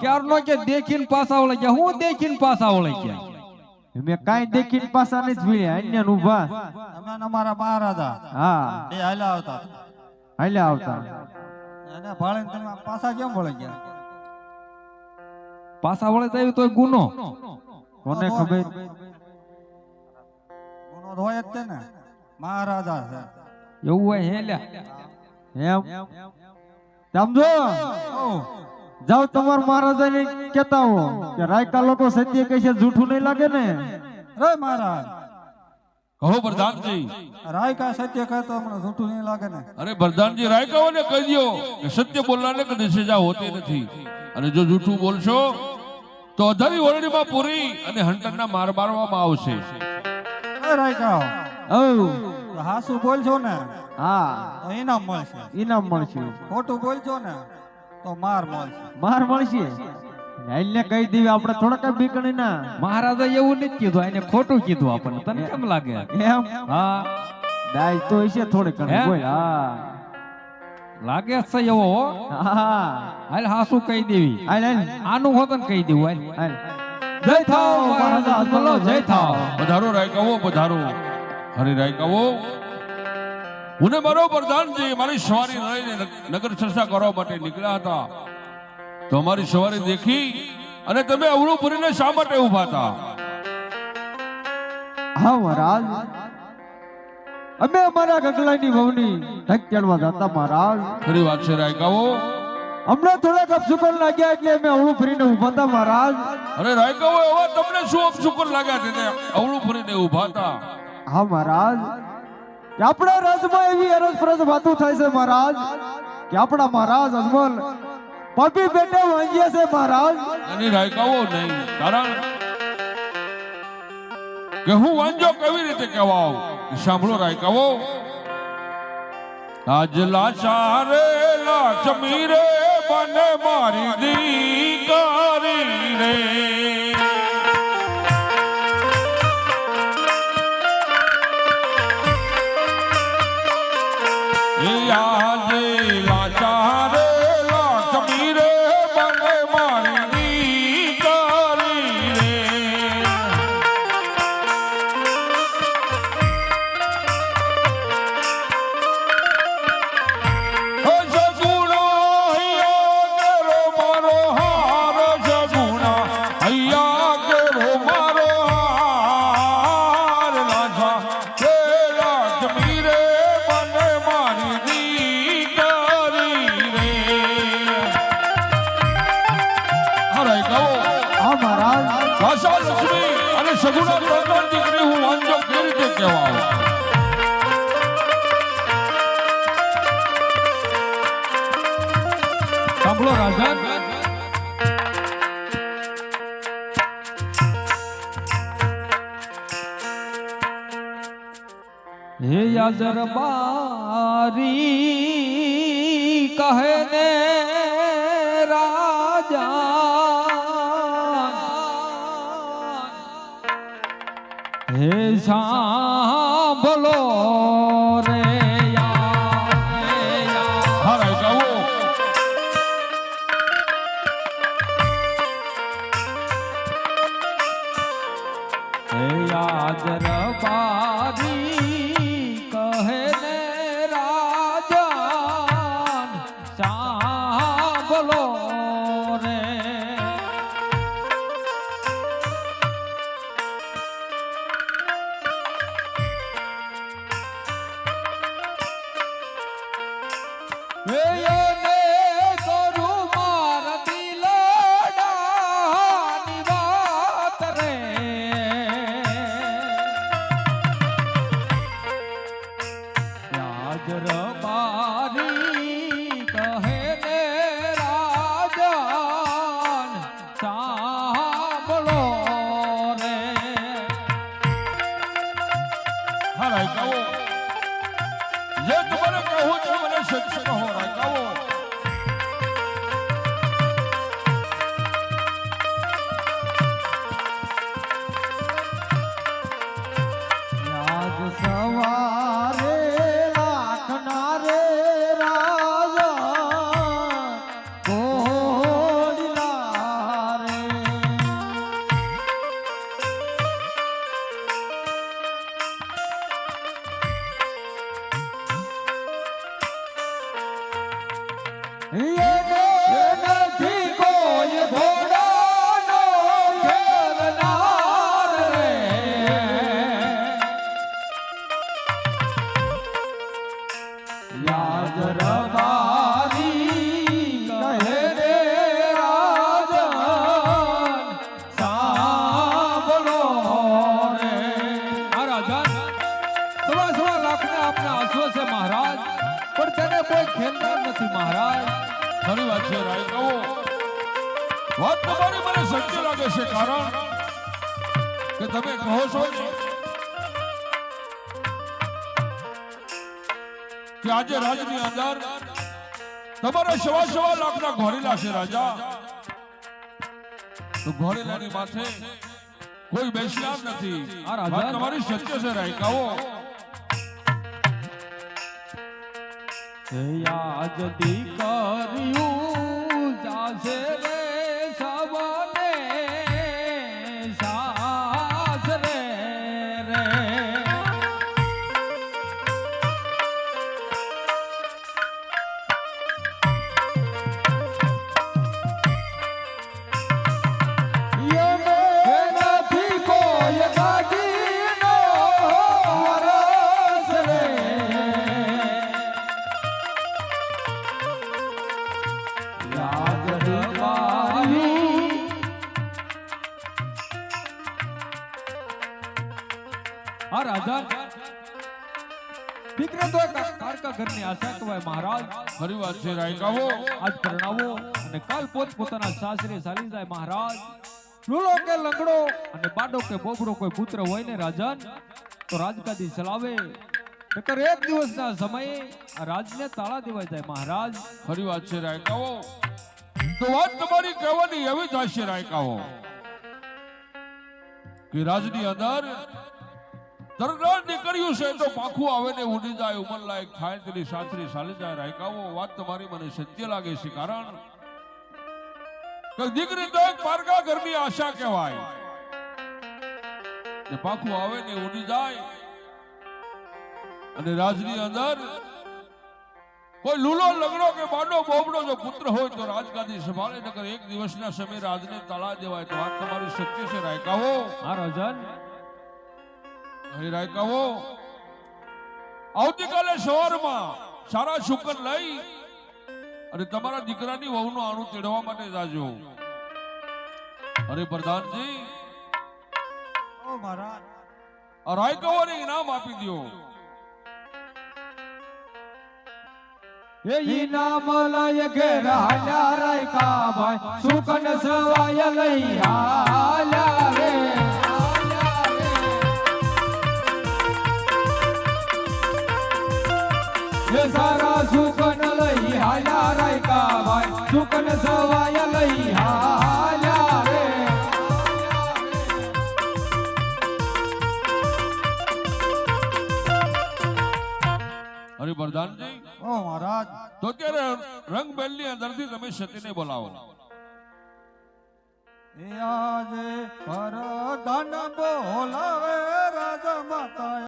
ક્યારનો કે દેખીન પાસા વળે ગયા હું દેખીન પાસા વળે ગયા મેં કાઈ દેખીન પાસા નથી ભીડ્યા અન્ય ઊભા અમે અમારા બાર હતા. હા. એ હાલ્યા આવતા. હાલ્યા આવતા. અને ભાળે તમે પાસા કેમ વળી ગયા પાસા વળે તો તો ગુનો. કોને ખબર? ગુનો હોય જ ને. મહારાજા છે. એવું હોય હેલ્યા એમ? સમજો જાઓ તમાર મહારાજાને કેતા હો કે રાયકા લોકો સત્ય કહે છે જૂઠું નહીં લાગે ને? રે મહારાજ. કહો પ્રધાનજી. રાયકા સત્ય કહે તો હમણાં જૂઠું નહીં લાગે ને? અરે પ્રધાનજી રાય ને કહી દો કે સત્ય બોલનારને કદી સજા હોતી નથી. અને જો જૂઠું બોલશો તો અધારી ઓરડીમાં પૂરી અને હંટરના માર મારવામાં આવશે. એ રાય કા ઓ હાસુ બોલશો ને? હા. ઇનામ મળશે. ઇનામ મળશે. ખોટું બોલશો ને? તો માર મળશે માર મળશે એને કહી દેવી આપણે થોડા કઈ બીકણી ના મહારાજા એવું નથી કીધું એને ખોટું કીધું આપણને. તને કેમ લાગે? એમ? હા. દાય તો હશે થોડે ઘણી. કોઈ હા. લાગે છે એવો હા. હાલ હાસુ કહી દેવી. હાલ હાલ. આનું હોતન કહી દેવું હાલ. હાલ. જય થાવ મહારાજા. બોલો જય થાવ. પધારો રાયકાવો પધારો હરે રાયકાવો હું ને મારો પ્રધાનજી મારી સવારી લઈને નગર ચર્ચા કરવા માટે નીકળ્યા હતા. તો અમારી સવારી દેખી અને તમે અવળું ભરીને શા માટે ઊભા હતા? હા મહારાજ. અમે અમારા ગગલાની ભવની ઢગ ચડવા જતા મહારાજ. ખરી વાત છે રાયકાઓ. હમણાં થોડાક અપસુકન લાગ્યા એટલે અમે અવળું ફરીને ઊભા હતા મહારાજ. અરે રાયકાઓ એવા તમને શું અપશુકન લાગ્યા છે અવળું ભરીને ઊભા હતા? હા મહારાજ. કે આપણા રાજમાં એવી અરજ ફરજ વાતું થાય છે મહારાજ, કે આપણા મહારાજ અજમલ પપી બેટે વાંગ્યા છે મહારાજ. અને રાયકાવો નહીં. કારણ કે હું વાંજો કેવી રીતે કહેવાવ સાંભળો રાયકાવો. આજ લાચા રે લાચમી રે બને મારી દીકારી રે. ભાષા લક્ષ્મી અને સગુણા પ્રધાન દીકરી હું વાંજો કેવી રીતે કહેવા સાંભળો રાજા. હે યાજર કહે ને સાંભળો રે હે એને કોઈ ખેલનાર નથી મહારાજ. ખરી વાત છે રાય કહો. વાત તમારી મને સત્ય લાગે છે કારણ કે તમે કહો છો કે આજે રાજની અંદર તમારે સવા સવા લાખના ઘોડીલા છે રાજા. તો ઘોડીલાની માથે કોઈ બેસનાર નથી. આ રાજા તમારી સત્ય છે રાયકાઓ આજ દીકરીયું જાશે રે. આ દીકરા તો એક કારકા ઘરની આશા કહેવાય મહારાજ ફરી વાત છે રાયકાઓ આજ પરણાવો અને કાલ પોત પોતાના સાસરે ચાલી જાય મહારાજ લુલો કે લંગડો અને બાડો કે બોબડો કોઈ પુત્ર હોય ને રાજન તો રાજગાદી ચલાવે નકર એક દિવસના સમયે આ રાજને તાળા દેવાય જાય મહારાજ ફરી વાત છે રાયકાઓ તો વાત તમારી કહેવાની એવી જ હશે રાયકાઓ કે રાજની અંદર દરગાહ નીકળ્યું છે તો પાખું આવે ને ઉડી જાય, ઉમર લાયક થાય તેની સાચરી સાલી જાય. રાયકાઓ વાત તમારી મને સત્ય લાગે છે કારણ કે દીકરી તો એક પારકા ઘરની આશા કહેવાય. ને પાખું આવે ને ઉડી જાય અને રાજની અંદર કોઈ લૂલો, લગડો કે બાડો, બોબડો જો પુત્ર હોય તો રાજગાદી સંભાળે, નકર એક દિવસના સમય રાજને તળા દેવાય. તો વાત તમારી સત્ય છે રાયકાવો હા રાજન હે કહો. આવતીકાલે સવારમાં સારા શુકર લઈ અને તમારા દીકરાની વહુનું આણું તેડવા માટે જાજો. અરે પ્રધાનજી રાય કહો આ ઇનામ આપી દો એ ઇનામ લય ઘેર રાય કા ભાઈ સુકન સવાય લઈ હાલ્યા અરે પ્રધાનજી ઓ મહારાજ તો અત્યારે રંગબેલની અંદરથી તમે સતીને બોલાવો એ આજે પર ધન બોલાવે રાજા માતા